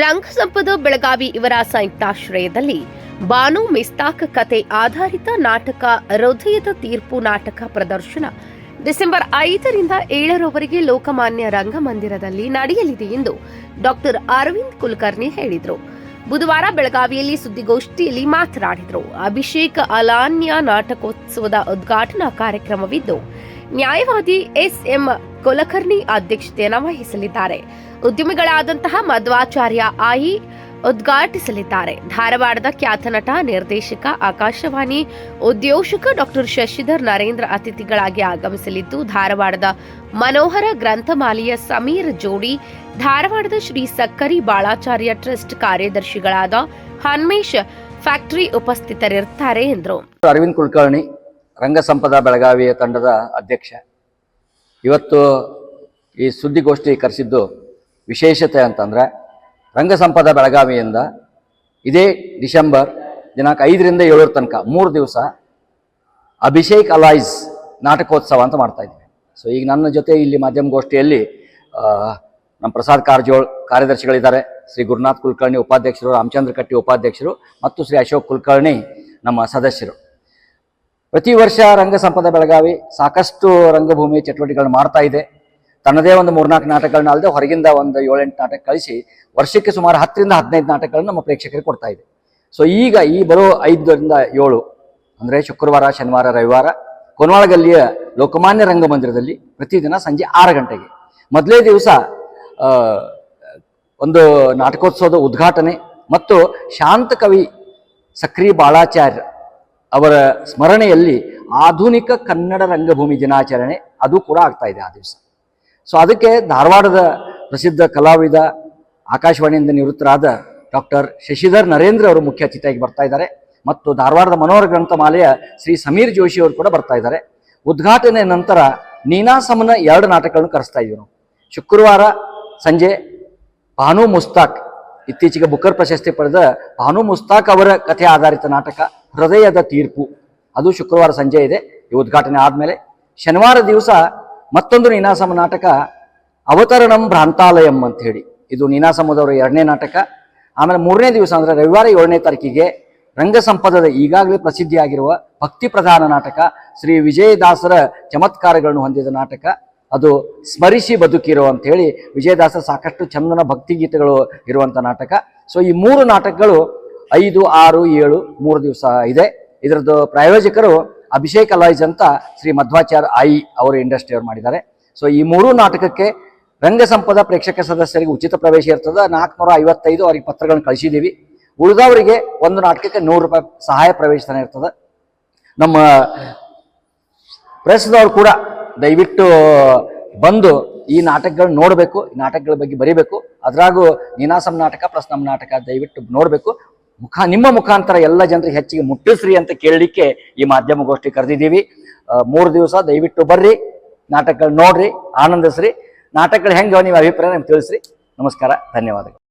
ರಂಗಸಂಪದ ಬೆಳಗಾವಿ ಇವರ ಸಂಯುಕ್ತಾಶ್ರಯದಲ್ಲಿ ಬಾನು ಮಿಸ್ತಾಕ್ ಕತೆ ಆಧಾರಿತ ನಾಟಕ ಹೃದಯದ ತೀರ್ಪು ನಾಟಕ ಪ್ರದರ್ಶನ ಡಿಸೆಂಬರ್ ಐದರಿಂದ ಏಳರವರೆಗೆ ಲೋಕಮಾನ್ಯ ರಂಗಮಂದಿರದಲ್ಲಿ ನಡೆಯಲಿದೆ ಎಂದು ಡಾಕ್ಟರ್ ಅರವಿಂದ್ ಕುಲಕರ್ಣಿ ಹೇಳಿದರು. ಬುಧವಾರ ಬೆಳಗಾವಿಯಲ್ಲಿ ಸುದ್ದಿಗೋಷ್ಠಿಯಲ್ಲಿ ಮಾತನಾಡಿದರು. ಅಭಿಷೇಕ ಅಲಾನ್ಯ ನಾಟಕೋತ್ಸವದ ಉದ್ಘಾಟನಾ ಕಾರ್ಯಕ್ರಮವಿದ್ದು, ನ್ಯಾಯವಾದಿ ಎಸ್ಎಂ ಕುಲಕರ್ಣಿ ಅಧ್ಯಕ್ಷತೆಯನ್ನು ವಹಿಸಲಿದ್ದಾರೆ. ಉದ್ಯಮಿಗಳಾದಂತಹ ಮಧ್ವಾಚಾರ್ಯ ಆಯಿ ಉದ್ಘಾಟಿಸಲಿದ್ದಾರೆ. ಧಾರವಾಡದ ಖ್ಯಾತ ನಟ, ನಿರ್ದೇಶಕ, ಆಕಾಶವಾಣಿ ಉದ್ಯೋಷಕ ಡಾಕ್ಟರ್ ಶಶಿಧರ್ ನರೇಂದ್ರ ಅತಿಥಿಗಳಾಗಿ ಆಗಮಿಸಲಿದ್ದು, ಧಾರವಾಡದ ಮನೋಹರ ಗ್ರಂಥಮಾಲೆಯ ಸಮೀರ್ ಜೋಡಿ, ಧಾರವಾಡದ ಶ್ರೀ ಸಕ್ಕರಿ ಬಾಳಾಚಾರ್ಯ ಟ್ರಸ್ಟ್ ಕಾರ್ಯದರ್ಶಿಗಳಾದ ಹನ್ಮೇಶ್ ಫ್ಯಾಕ್ಟರಿ ಉಪಸ್ಥಿತರಿರುತ್ತಾರೆ ಎಂದರು. ಅರವಿಂದ್ ಕುಲಕರ್ಣಿ, ರಂಗಸಂಪದ ಬೆಳಗಾವಿಯ ತಂಡದ ಅಧ್ಯಕ್ಷ. ಇವತ್ತು ಈ ಸುದ್ದಿಗೋಷ್ಠಿ ಕರೆಸಿದ್ದು ವಿಶೇಷತೆ ಅಂತಂದರೆ ರಂಗಸಂಪದ ಬೆಳಗಾವಿಯಿಂದ ಇದೇ ಡಿಸೆಂಬರ್ ದಿನಾಂಕ ಐದರಿಂದ ಏಳರ ತನಕ, ಮೂರು ದಿವಸ ಅಭಿಷೇಕ್ ಅಲೈಸ್ ನಾಟಕೋತ್ಸವ ಅಂತ ಮಾಡ್ತಾ ಇದ್ದೀವಿ. ಸೊ ಈಗ ನನ್ನ ಜೊತೆ ಇಲ್ಲಿ ಮಾಧ್ಯಮಗೋಷ್ಠಿಯಲ್ಲಿ ನಮ್ಮ ಪ್ರಸಾದ್ ಕಾರಜೋಳ್ ಕಾರ್ಯದರ್ಶಿಗಳಿದ್ದಾರೆ. ಶ್ರೀ ಗುರುನಾಥ್ ಕುಲಕರ್ಣಿ ಉಪಾಧ್ಯಕ್ಷರು, ರಾಮಚಂದ್ರ ಕಟ್ಟಿ ಉಪಾಧ್ಯಕ್ಷರು ಮತ್ತು ಶ್ರೀ ಅಶೋಕ್ ಕುಲಕರ್ಣಿ ನಮ್ಮ ಸದಸ್ಯರು. ಪ್ರತಿ ವರ್ಷ ರಂಗ ಸಂಪದ ಬೆಳಗಾವಿ ಸಾಕಷ್ಟು ರಂಗಭೂಮಿ ಚಟುವಟಿಕೆಗಳನ್ನು ಮಾಡ್ತಾ ಇದೆ. ತನ್ನದೇ ಒಂದು ಮೂರ್ನಾಲ್ಕು ನಾಟಕಗಳನ್ನ ಅಲ್ಲದೆ ಹೊರಗಿಂದ ಒಂದು ಏಳೆಂಟು ನಾಟಕ ಕಳಿಸಿ ವರ್ಷಕ್ಕೆ ಸುಮಾರು ಹತ್ತರಿಂದ ಹದಿನೈದು ನಾಟಕಗಳನ್ನು ನಮ್ಮ ಪ್ರೇಕ್ಷಕರಿಗೆ ಕೊಡ್ತಾ ಇದೆ. ಸೊ ಈಗ ಈ ಬರೋ ಐದರಿಂದ ಏಳು ಅಂದರೆ ಶುಕ್ರವಾರ, ಶನಿವಾರ, ರವಿವಾರ ಕೊನವಾಳಗಲ್ಲಿಯ ಲೋಕಮಾನ್ಯ ರಂಗಮಂದಿರದಲ್ಲಿ ಪ್ರತಿದಿನ ಸಂಜೆ ಆರು ಗಂಟೆಗೆ. ಮೊದಲೇ ದಿವಸ ಒಂದು ನಾಟಕೋತ್ಸವದ ಉದ್ಘಾಟನೆ ಮತ್ತು ಶಾಂತ ಕವಿ ಸಕ್ರಿ ಬಾಳಾಚಾರ್ಯ ಅವರ ಸ್ಮರಣೆಯಲ್ಲಿ ಆಧುನಿಕ ಕನ್ನಡ ರಂಗಭೂಮಿ ದಿನಾಚರಣೆ ಅದು ಕೂಡ ಆಗ್ತಾ ಇದೆ ಆ ದಿವಸ. ಸೊ ಅದಕ್ಕೆ ಧಾರವಾಡದ ಪ್ರಸಿದ್ಧ ಕಲಾವಿದ, ಆಕಾಶವಾಣಿಯಿಂದ ನಿವೃತ್ತರಾದ ಡಾಕ್ಟರ್ ಶಶಿಧರ್ ನರೇಂದ್ರ ಅವರು ಮುಖ್ಯ ಅತಿಥಿಯಾಗಿ ಬರ್ತಾ ಇದ್ದಾರೆ. ಮತ್ತು ಧಾರವಾಡದ ಮನೋಹರ ಗ್ರಂಥಮಾಲೆಯ ಶ್ರೀ ಸಮೀರ್ ಜೋಶಿ ಅವರು ಕೂಡ ಬರ್ತಾ ಇದ್ದಾರೆ. ಉದ್ಘಾಟನೆ ನಂತರ ನೀನಾಸಮನ ಎರಡು ನಾಟಕಗಳನ್ನು ಕರೆಸ್ತಾ ಇದ್ದೀವಿ ಶುಕ್ರವಾರ ಸಂಜೆ ಭಾನು ಮುಸ್ತಾಕ್ ಇತ್ತೀಚೆಗೆ ಬುಕ್ಕರ್ ಪ್ರಶಸ್ತಿ ಪಡೆದ ಭಾನು ಮುಸ್ತಾಕ್ ಅವರ ಕಥೆ ಆಧಾರಿತ ನಾಟಕ ಹೃದಯದ ತೀರ್ಪು. ಅದು ಶುಕ್ರವಾರ ಸಂಜೆ ಇದೆ. ಈ ಉದ್ಘಾಟನೆ ಆದಮೇಲೆ ಶನಿವಾರ ದಿವಸ ಮತ್ತೊಂದು ನೀನಾಸಮ ನಾಟಕ ಅವತರಣಂ ಭ್ರಾಂತಾಲಯಂ ಅಂತ ಹೇಳಿ ಇದು ನೀನಾಸಮದವರ ಎರಡನೇ ನಾಟಕ. ಆಮೇಲೆ ಮೂರನೇ ದಿವಸ ಅಂದರೆ ರವಿವಾರ ಏಳನೇ ತಾರೀಕಿಗೆ ರಂಗ ಸಂಪದದ ಈಗಾಗಲೇ ಪ್ರಸಿದ್ಧಿಯಾಗಿರುವ ಭಕ್ತಿ ಪ್ರಧಾನ ನಾಟಕ ಶ್ರೀ ವಿಜಯದಾಸರ ಚಮತ್ಕಾರಗಳನ್ನು ಹೊಂದಿದ ನಾಟಕ. ಅದು ಸ್ಮರಿಸಿ ಬದುಕಿರೋ ಅಂತ ಹೇಳಿ ವಿಜಯದಾಸ ಸಾಕಷ್ಟು ಚಂದನ ಭಕ್ತಿ ಗೀತೆಗಳು ಇರುವಂಥ ನಾಟಕ. ಸೊ ಈ ಮೂರು ನಾಟಕಗಳು ಐದು, ಆರು, ಏಳು, ಮೂರು ದಿವಸ ಇದೆ. ಇದರದ್ದು ಪ್ರಾಯೋಜಕರು ಅಭಿಷೇಕ್ ಅಲಾಯ್ಸ್ ಅಂತ ಶ್ರೀ ಮಧ್ವಾಚಾರ್ಯ ಆಯಿ ಅವರು ಇಂಡಸ್ಟ್ರಿ ಅವರು ಮಾಡಿದ್ದಾರೆ. ಸೊ ಈ ಮೂರು ನಾಟಕಕ್ಕೆ ರಂಗಸಂಪದ ಪ್ರೇಕ್ಷಕ ಸದಸ್ಯರಿಗೆ ಉಚಿತ ಪ್ರವೇಶ ಇರ್ತದೆ. ನಾಲ್ಕುನೂರ ಐವತ್ತೈದು ಅವ್ರಿಗೆ ಪತ್ರಗಳನ್ನು ಕಳಿಸಿದ್ದೀವಿ ಉಳಿದವರಿಗೆ ಒಂದು ನಾಟಕಕ್ಕೆ ನೂರು ರೂಪಾಯಿ ಸಹಾಯ ಪ್ರವೇಶನ ಇರ್ತದೆ. ನಮ್ಮ ಪ್ರೆಸ್ದವ್ರು ಕೂಡ ದಯವಿಟ್ಟು ಬಂದು ಈ ನಾಟಕಗಳನ್ನ ನೋಡಬೇಕು, ಈ ನಾಟಕಗಳ ಬಗ್ಗೆ ಬರೀಬೇಕು. ಅದ್ರಾಗೂ ನೀನಾಸಂ ನಾಟಕ ಪ್ಲಸ್ ನಾಟಕ ದಯವಿಟ್ಟು ನೋಡಬೇಕು. ಮುಖ, ನಿಮ್ಮ ಮುಖಾಂತರ ಎಲ್ಲ ಜನರಿಗೆ ಹೆಚ್ಚಿಗೆ ಮುಟ್ಟಿಸ್ರಿ ಅಂತ ಕೇಳಲಿಕ್ಕೆ ಈ ಮಾಧ್ಯಮಗೋಷ್ಠಿ ಕರೆದಿದ್ದೀವಿ. ಮೂರು ದಿವಸ ದಯವಿಟ್ಟು ಬರ್ರಿ ನಾಟಕಗಳು ನೋಡ್ರಿ, ಆನಂದಿಸ್ರಿ. ನಾಟಕಗಳು ಹೆಂಗೆ ನೀವು ಅಭಿಪ್ರಾಯ ನಿಮ್ಗೆ ತಿಳಿಸ್ರಿ. ನಮಸ್ಕಾರ, ಧನ್ಯವಾದಗಳು.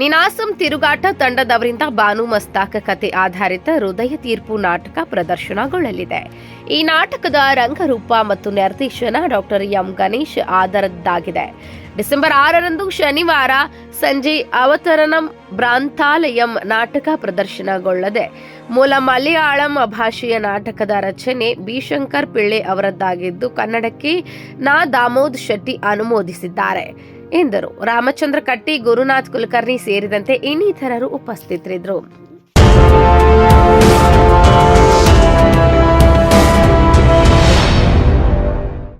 ನಿನಾಸಂ ತಿರುಗಾಟ ತಂಡದವರಿಂದ ಬಾನು ಮಸ್ತಾಕ ಕತೆ ಆಧಾರಿತ ಹೃದಯ ತೀರ್ಪು ನಾಟಕ ಪ್ರದರ್ಶನಗೊಳ್ಳಲಿದೆ. ಈ ನಾಟಕದ ರಂಗರೂಪ ಮತ್ತು ನಿರ್ದೇಶನ ಡಾಕ್ಟರ್ ಎಂ ಗಣೇಶ್ ಆಧಾರದ್ದಾಗಿದೆ. ಡಿಸೆಂಬರ್ ಆರರಂದು ಶನಿವಾರ ಸಂಜೆ ಅವತರಣಂ ಭ್ರಾಂತಾಲಯಂ ನಾಟಕ ಪ್ರದರ್ಶನಗೊಳ್ಳದೆ. ಮೂಲ ಮಲಯಾಳಂ ಭಾಷೆಯ ನಾಟಕದ ರಚನೆ ಬಿಶಂಕರ್ ಪಿಳ್ಳೆ ಅವರದ್ದಾಗಿದ್ದು ಕನ್ನಡಕ್ಕೆ ನಾ ದಾಮೋದ್ ಶೆಟ್ಟಿ ಅನುಮೋದಿಸಿದ್ದಾರೆ. ಎಂದರು. ರಾಮಚಂದ್ರ ಕಟ್ಟಿ ಗುರುನಾಥ್ ಕುಲಕರ್ಣಿ ಸೇರಿದಂತೆ ಇನ್ನಿತರರು ಉಪಸ್ಥಿತರಿದ್ದರು.